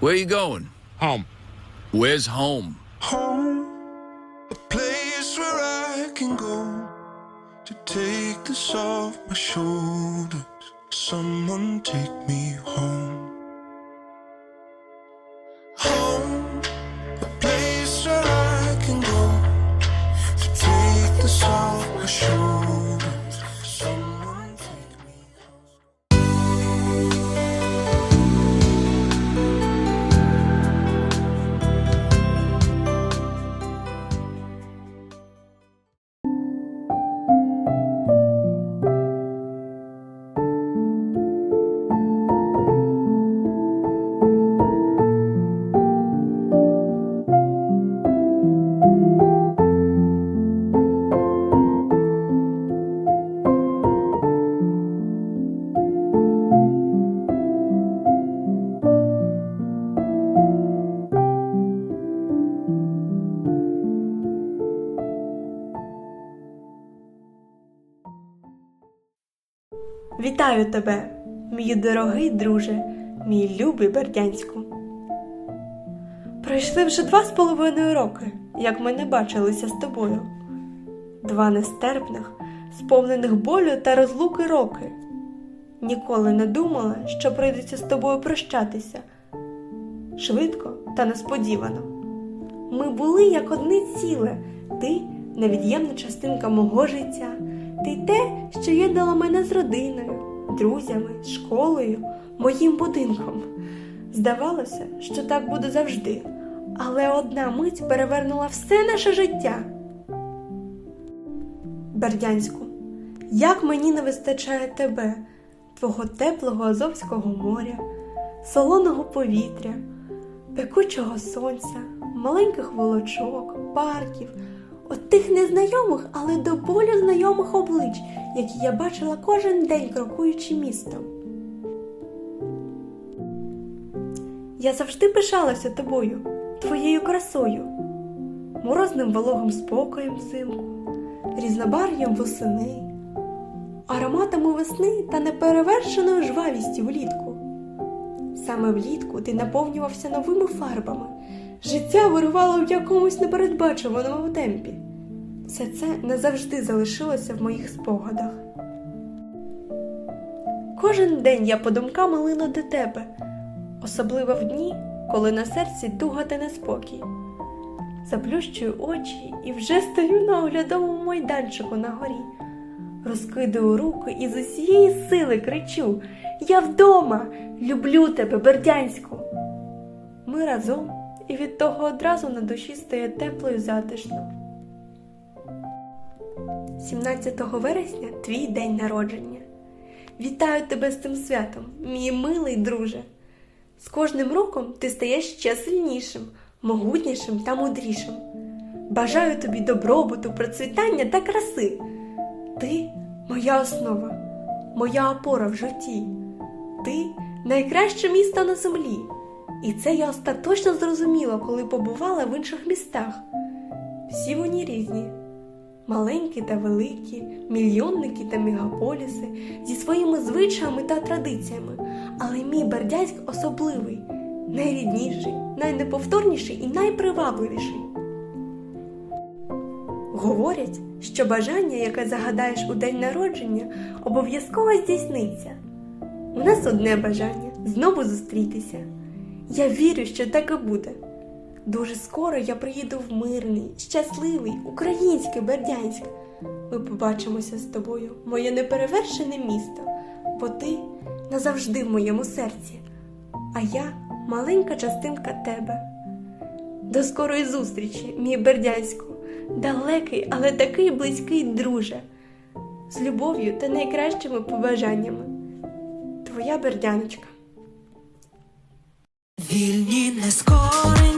Where you going? Home. Where's home? home, a place where I can go to take this off my shoulders. Someone take me home. Вітаю тебе, мій дорогий друже, мій любий Бердянську. Пройшли вже два з половиною роки, як ми не бачилися з тобою. Два нестерпних, сповнених болю та розлуки роки. Ніколи не думала, що прийдеться з тобою прощатися. Швидко та несподівано. Ми були як одне ціле, ти невід'ємна частинка мого життя, ти те, що єднало мене з родиною, друзями, школою, моїм будинком. Здавалося, що так буде завжди, але одна мить перевернула все наше життя. Бердянську, як мені не вистачає тебе, твого теплого Азовського моря, солоного повітря, пекучого сонця, маленьких волочок, парків, от тих незнайомих, але до болю знайомих облич, які я бачила кожен день, крокуючи містом. Я завжди пишалася тобою, твоєю красою, морозним вологим спокоєм взимку, різнобар'ям восени, ароматами весни та неперевершеною жвавістю влітку. Саме влітку ти наповнювався новими фарбами, життя вирувало в якомусь непередбачуваному темпі. Все це не завжди залишилося в моїх спогадах. Кожен день я по думкам лину до тебе, особливо в дні, коли на серці туга та неспокій. Заплющую очі і вже стою на оглядовому майданчику на горі. Розкидаю руки і з усієї сили кричу: Я вдома! Люблю тебе, Бердянську! Ми разом, і від того одразу на душі стає тепло і затишно. 17 вересня твій день народження. Вітаю тебе з цим святом, мій милий друже. З кожним роком ти стаєш ще сильнішим, могутнішим та мудрішим. Бажаю тобі добробуту, процвітання та краси. Ти моя основа, моя опора в житті. Ти найкраще місто на землі. І це я остаточно зрозуміла, коли побувала в інших містах. Всі вони різні. Маленькі та великі, мільйонники та мегаполіси зі своїми звичаями та традиціями, але мій Бердянськ особливий, найрідніший, найнеповторніший і найпривабливіший. Говорять, що бажання, яке загадаєш у день народження, обов'язково здійсниться. У нас одне бажання знову зустрітися. Я вірю, що так і буде. Дуже скоро я приїду в мирний, щасливий, український Бердянськ. Ми побачимося з тобою, моє неперевершене місто, бо ти назавжди в моєму серці, а я маленька частинка тебе. До скорої зустрічі, мій Бердянську, далекий, але такий близький друже, з любов'ю та найкращими побажаннями. Твоя Бердяночка. Вільні нескорені, ми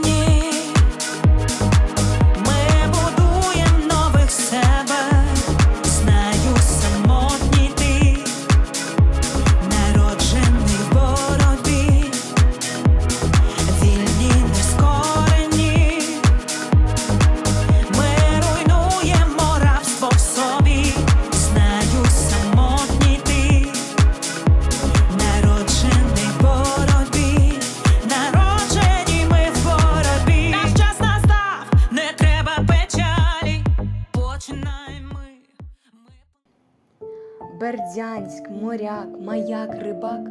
моряк, маяк, рибак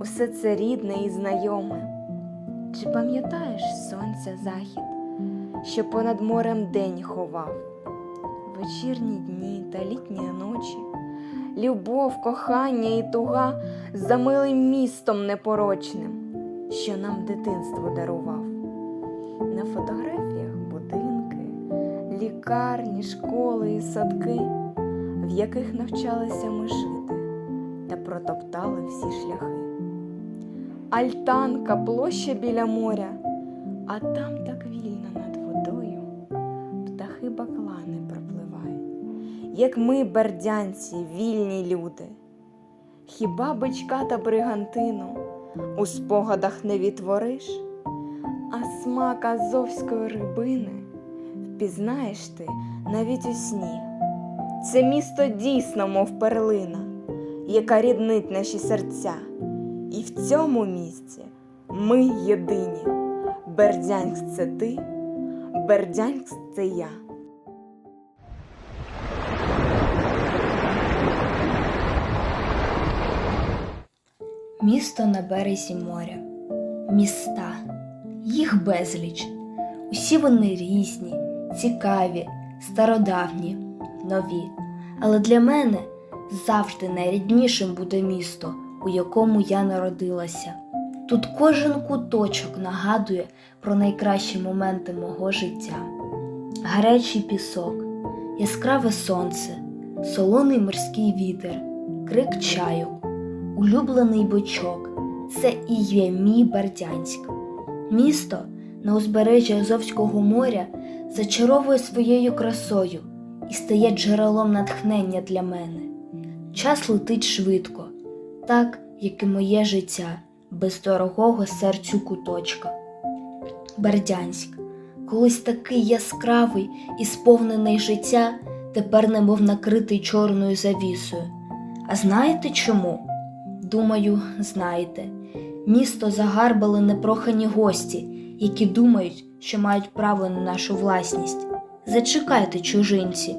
усе це рідне і знайоме. Чи пам'ятаєш сонця захід, що понад морем день ховав? Вечірні дні та літні ночі, любов, кохання і туга за милим містом непорочним, що нам дитинство дарував. На фотографіях будинки, лікарні, школи і садки, в яких навчалися ми жити протоптали всі шляхи. Альтанка, площа біля моря, а там так вільно над водою птахи баклани пропливають, як ми, бердянці, вільні люди. Хіба бичка та бригантину у спогадах не відтвориш, а смак азовської рибини впізнаєш ти навіть у сні. Це місто дійсно, мов перлина, яка ріднить наші серця. І в цьому місці ми єдині. Бердянськ це ти, Бердянськ це я. Місто на березі моря, міста, їх безліч. Усі вони різні, цікаві, стародавні, нові. Але для мене завжди найріднішим буде місто, у якому я народилася. Тут кожен куточок нагадує про найкращі моменти мого життя: гарячий пісок, яскраве сонце, солоний морський вітер, крик чаю улюблений бичок. Це і є мій Бердянськ. Місто на узбережжі Азовського моря зачаровує своєю красою і стає джерелом натхнення для мене. Час летить швидко, так як і моє життя без дорогого серцю куточка. Бердянськ, колись такий яскравий і сповнений життя, тепер немов накритий чорною завісою. А знаєте чому? Думаю, знаєте. Місто загарбали непрохані гості, які думають, що мають право на нашу власність. Зачекайте, чужинці,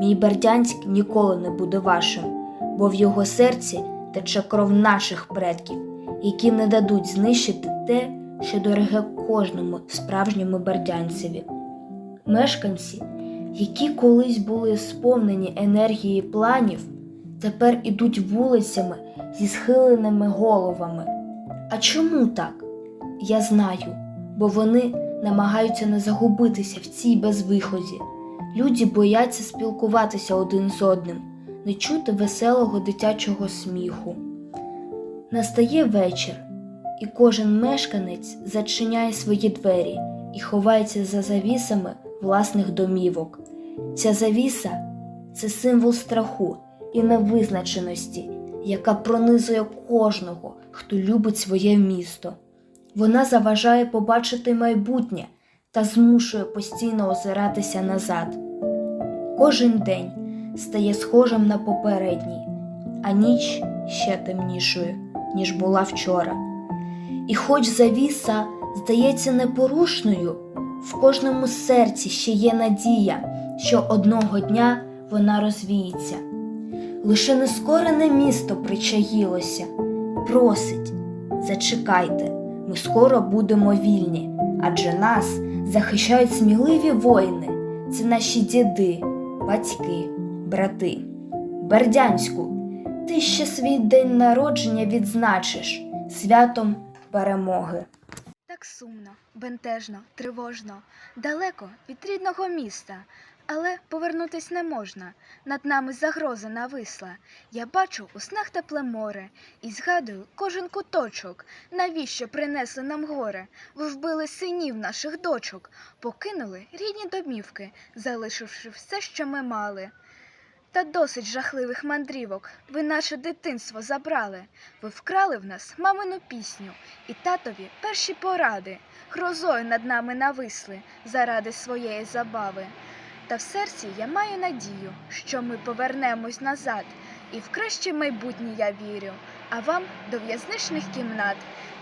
мій Бердянськ ніколи не буде вашим, бо в його серці тече кров наших предків, які не дадуть знищити те, що дороге кожному справжньому бердянцеві. Мешканці, які колись були сповнені енергії планів, тепер ідуть вулицями зі схиленими головами. А чому так? Я знаю, бо вони намагаються не загубитися в цій безвиході. Люди бояться спілкуватися один з одним, не чути веселого дитячого сміху. Настає вечір, і кожен мешканець зачиняє свої двері і ховається за завісами власних домівок. Ця завіса це символ страху і невизначеності, яка пронизує кожного, хто любить своє місто. Вона заважає побачити майбутнє та змушує постійно озиратися назад. Кожен день стає схожим на попередній, а ніч ще темнішою, ніж була вчора. І хоч завіса здається непорушною, в кожному серці ще є надія, що одного дня вона розвіється. Лише нескорене місто причаїлося, просить, зачекайте, ми скоро будемо вільні, адже нас захищають сміливі воїни, це наші діди, батьки, брати. Бердянську, ти ще свій день народження відзначиш святом перемоги. Так сумно, бентежно, тривожно, далеко від рідного міста. Але повернутись не можна. Над нами загроза нависла. Я бачу у снах тепле море і згадую кожен куточок. Навіщо принесли нам горе? Ви вбили синів наших дочок, покинули рідні домівки, залишивши все, що ми мали. Та досить жахливих мандрівок. Ви наше дитинство забрали. Ви вкрали в нас мамину пісню і татові перші поради. Грозою над нами нависли заради своєї забави. Та в серці я маю надію, що ми повернемось назад, і в краще майбутнє я вірю. А вам до в'язничних кімнат.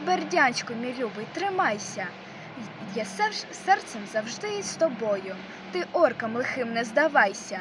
Бердянську, мій любий, тримайся. Я серцем завжди із тобою. Ти оркам лихим не здавайся,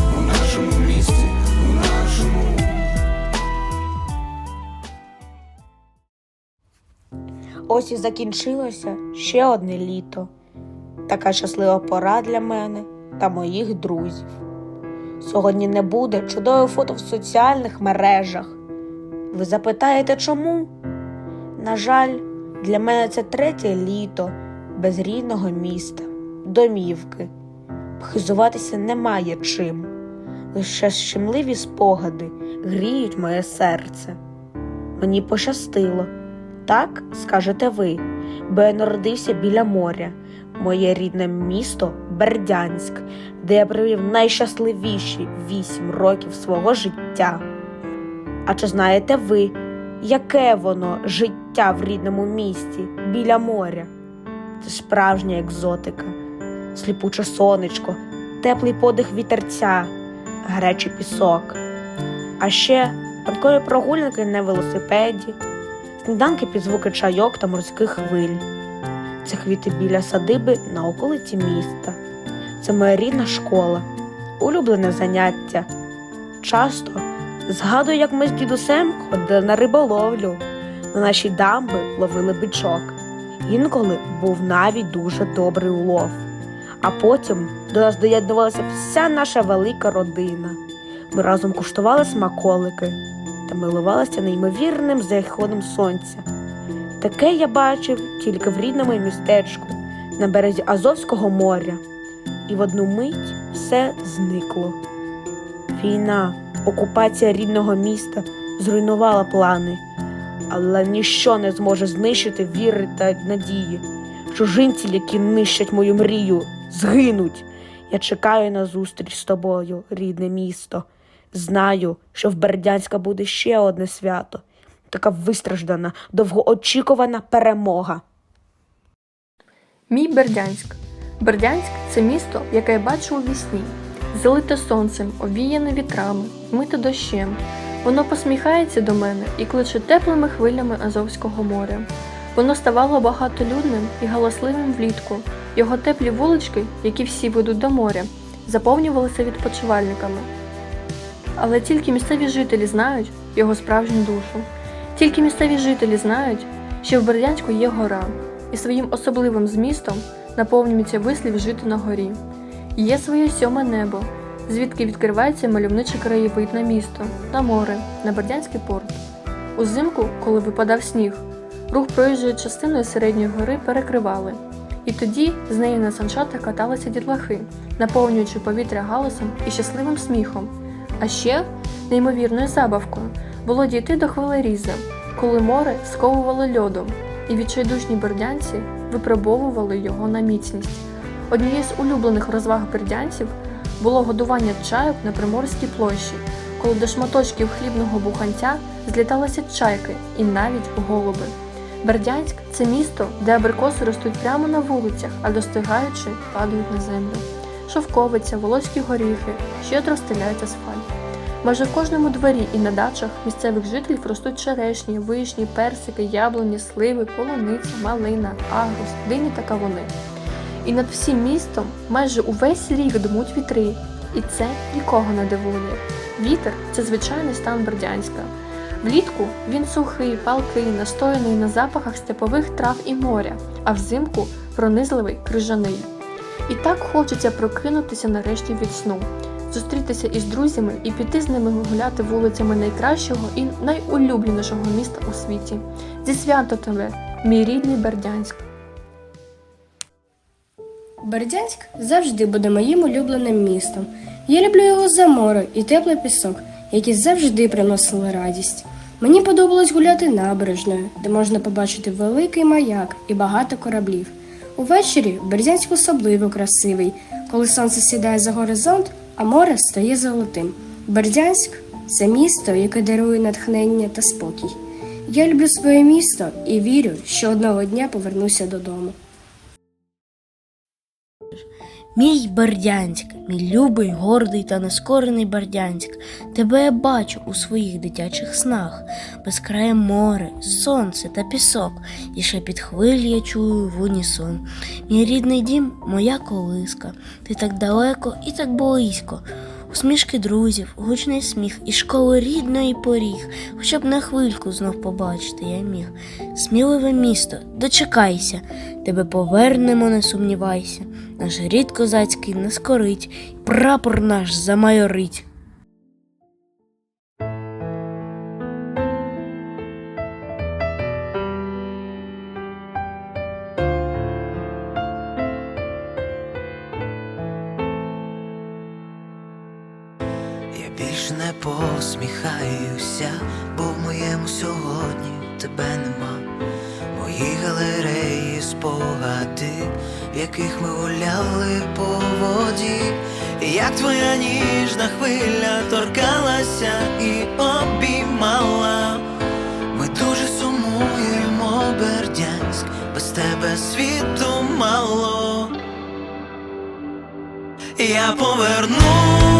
Ось і закінчилося ще одне літо. Така щаслива пора для мене та моїх друзів. Сьогодні не буде чудове фото в соціальних мережах. Ви запитаєте, чому? На жаль, для мене це третє літо без рідного міста, домівки. Хизуватися немає чим. Лише щемливі спогади гріють моє серце. Мені пощастило. Так скажете ви, бо я народився біля моря, моє рідне місто Бердянськ, де я провів найщасливіші вісім років свого життя. А чи знаєте ви, яке воно життя в рідному місті біля моря? Це справжня екзотика, сліпуче сонечко, теплий подих вітерця, гарячий пісок. А ще ранкові прогулянки на велосипеді сніданки під звуки чайок та морських хвиль. Це квіти біля садиби на околиці міста. Це моя рідна школа, улюблене заняття. Часто згадую, як ми з дідусем ходили на риболовлю, на наші дамби ловили бичок. Інколи був навіть дуже добрий улов. А потім до нас доєднувалася вся наша велика родина. Ми разом куштували смаколики та милувалася неймовірним заходом сонця. Таке я бачив тільки в рідному містечку на березі Азовського моря, і в одну мить все зникло. Війна, окупація рідного міста зруйнувала плани, але ніщо не зможе знищити віри та надії. Чужинці, які нищать мою мрію, згинуть. Я чекаю на зустріч з тобою, рідне місто. Знаю, що в Бердянська буде ще одне свято, така вистраждана, довгоочікувана перемога. Мій Бердянськ. Бердянськ це місто, яке я бачу у вісні, залите сонцем, овіяне вітрами, вмите дощем. Воно посміхається до мене і кличе теплими хвилями Азовського моря. Воно ставало багатолюдним і галасливим влітку. Його теплі вулички, які всі ведуть до моря, заповнювалися відпочивальниками. Але тільки місцеві жителі знають його справжню душу. Тільки місцеві жителі знають, що в Бердянську є гора, і своїм особливим змістом наповнюється вислів жити на горі. Є своє сьоме небо, звідки відкривається мальовничий краєвид на місто, на море, на Бердянський порт. Узимку, коли випадав сніг, рух проїжджої частиною середньої гори перекривали. І тоді з неї на санчатах каталися дітлахи, наповнюючи повітря галасом і щасливим сміхом. А ще неймовірною забавкою було дійти до хвилеріза, коли море сковувало льодом, і відчайдушні бердянці випробовували його на міцність. Однією з улюблених розваг бердянців було годування чайок на Приморській площі, коли до шматочків хлібного буханця зліталися чайки і навіть голуби. Бердянськ це місто, де абрикоси ростуть прямо на вулицях, а достигаючи, падають на землю. Шовковиця, волоські горіхи щедро стеляють асфальт. Майже в кожному дворі і на дачах місцевих жителів ростуть черешні, вишні, персики, яблуні, сливи, полуниця, малина, агрус, дині та кавуни. І над всім містом майже увесь рік дмуть вітри, і це нікого не дивує. Вітер це звичайний стан Бердянська. Влітку він сухий, палкий, настояний на запахах степових трав і моря, а взимку пронизливий крижаний. І так хочеться прокинутися нарешті від сну, зустрітися із друзями і піти з ними гуляти вулицями найкращого і найулюбленішого міста у світі. Зі свято тебе, мій рідний Бердянськ! Бердянськ завжди буде моїм улюбленим містом. Я люблю його за море і теплий пісок, які завжди приносили радість. Мені подобалось гуляти набережною, де можна побачити великий маяк і багато кораблів. Увечері Бердянськ особливо красивий, коли сонце сідає за горизонт, а море стає золотим. Бердянськ це місто, яке дарує натхнення та спокій. Я люблю своє місто і вірю, що одного дня повернуся додому. Мій Бердянськ, мій любий, гордий та нескорений Бердянськ, тебе я бачу у своїх дитячих снах, безкрає море, сонце та пісок, і ще під хвилі я чую в унісон. Мій рідний дім, моя колиска, ти так далеко і так близько. Усмішки друзів, гучний сміх і школи рідної поріг, хоча б на хвильку знов побачити я міг. Сміливе місто, дочекайся, тебе повернемо, не сумнівайся. Наш рід козацький не скорить, прапор наш замайорить. В яких ми гуляли по воді, як твоя ніжна хвиля торкалася і обіймала. Ми дуже сумуємо, Бердянськ, без тебе світу мало. Я поверну